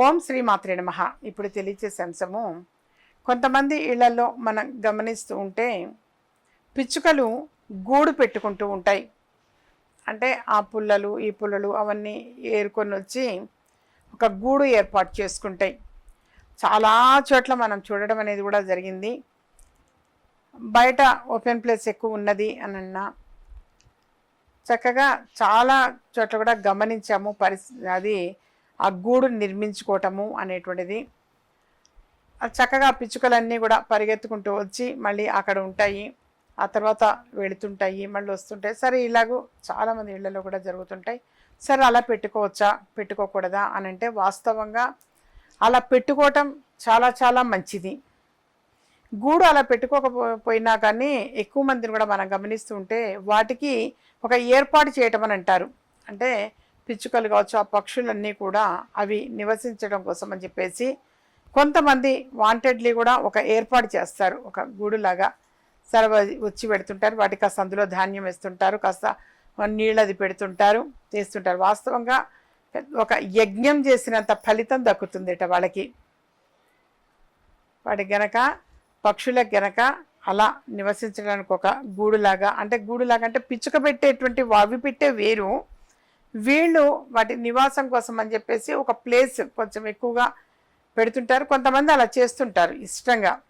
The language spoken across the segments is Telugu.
ఓం శ్రీ మాత్రే నమ. ఇప్పుడు తెలియచేసే అంశము కొంతమంది ఇళ్ళలో మనం గమనిస్తూ ఉంటే పిచ్చుకలు గూడు పెట్టుకుంటూ ఉంటాయి. అంటే ఆ పుల్లలు ఈ పుల్లలు అవన్నీ ఏరుకొని వచ్చి ఒక గూడు ఏర్పాటు చేసుకుంటాయి. చాలా చోట్ల మనం చూడడం అనేది కూడా జరిగింది. బయట ఓపెన్ ప్లేస్ ఎక్కువ ఉన్నది అని అన్నా చక్కగా చాలా చోట్ల కూడా గమనించాము. పరిస్థితి అది ఆ గూడు నిర్మించుకోవటము అనేటువంటిది. చక్కగా పిచ్చుకలన్నీ కూడా పరిగెత్తుకుంటూ వచ్చి మళ్ళీ అక్కడ ఉంటాయి. ఆ తర్వాత వెళుతుంటాయి మళ్ళీ వస్తుంటాయి. సరే ఇలాగూ చాలామంది ఇళ్ళలో కూడా జరుగుతుంటాయి. సరే అలా పెట్టుకోవచ్చా? పెట్టుకోకూడదా? అని అంటే వాస్తవంగా అలా పెట్టుకోవటం చాలా చాలా మంచిది. గూడు అలా పెట్టుకోకపోయినా కానీ ఎక్కువ మందిని కూడా మనం గమనిస్తూ ఉంటే వాటికి ఒక ఏర్పాటు చేయటం అని అంటారు. అంటే పిచ్చుకలు కావచ్చు ఆ పక్షులన్నీ కూడా అవి నివసించడం కోసం అని చెప్పేసి కొంతమంది వాంటెడ్లీ కూడా ఒక ఏర్పాటు చేస్తారు. ఒక గూడులాగా సరే వచ్చి పెడుతుంటారు. వాటికి కాస్త అందులో ధాన్యం వేస్తుంటారు. కాస్త నీళ్ళది పెడుతుంటారు. చేస్తుంటారు. వాస్తవంగా ఒక యజ్ఞం చేసినంత ఫలితం దక్కుతుందిట వాళ్ళకి. వాటి గనక పక్షులకు గనక అలా నివసించడానికి ఒక గూడులాగా అంటే గూడులాగా అంటే పిచ్చుక పెట్టేటువంటి అవి పెట్టే వేరు వీళ్ళు వాటి నివాసం కోసం అని చెప్పేసి ఒక ప్లేస్ కొంచెం ఎక్కువగా పెడుతుంటారు. కొంతమంది అలా చేస్తుంటారు ఇష్టంగా.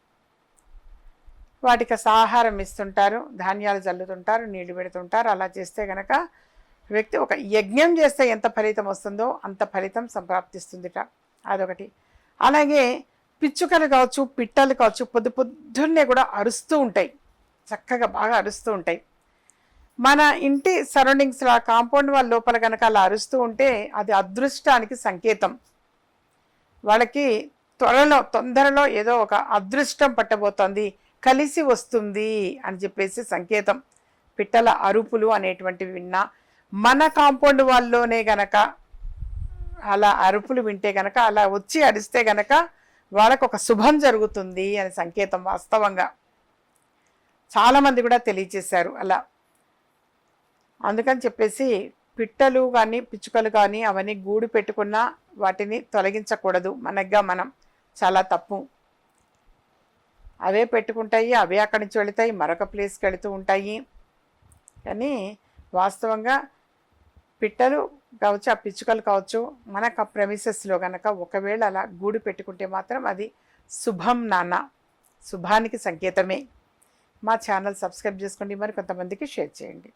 వాటికి ఆహారం ఇస్తుంటారు ధాన్యాలు చల్లుతుంటారు నీళ్ళు పెడుతుంటారు. అలా చేస్తే గనక వ్యక్తి ఒక యజ్ఞం చేస్తే ఎంత ఫలితం వస్తుందో అంత ఫలితం సంప్రాప్తిస్తుందిట. అదొకటి. అలాగే పిచ్చుకలు కావచ్చు పిట్టలు కావచ్చు పొద్దు పొద్దున్నే కూడా అరుస్తూ ఉంటాయి. చక్కగా బాగా అరుస్తూ ఉంటాయి. మన ఇంటి సరౌండింగ్స్లో ఆ కాంపౌండ్ వాళ్ళ లోపల కనుక అలా అరుస్తూ ఉంటే అది అదృష్టానికి సంకేతం. వాళ్ళకి త్వరలో తొందరలో ఏదో ఒక అదృష్టం పట్టబోతోంది కలిసి వస్తుంది అని చెప్పేసి సంకేతం. పిట్టల అరుపులు అనేటువంటివి విన్నా మన కాంపౌండ్ వాళ్ళలోనే గనక అలా అరుపులు వింటే గనక అలా వచ్చి అరిస్తే గనక వాళ్ళకు ఒక శుభం జరుగుతుంది అని సంకేతం వాస్తవంగా. చాలామంది కూడా తెలియచేశారు అలా. అందుకని చెప్పేసి పిట్టలు కానీ పిచ్చుకలు కానీ అవన్నీ గూడు పెట్టుకున్న వాటిని తొలగించకూడదు. మనగ్గా మనం చాలా తప్పు. అవే పెట్టుకుంటాయి అవే అక్కడి నుంచి వెళతాయి మరొక ప్లేస్కి వెళుతూ ఉంటాయి. కానీ వాస్తవంగా పిట్టలు కావచ్చు ఆ పిచ్చుకలు కావచ్చు మనకు ఆ ప్రెమిసెస్లో కనుక ఒకవేళ అలా గూడు పెట్టుకుంటే మాత్రం అది శుభం నాన్న. శుభానికి సంకేతమే. మా ఛానల్ సబ్స్క్రైబ్ చేసుకోండి. మరి కొంతమందికి షేర్ చేయండి.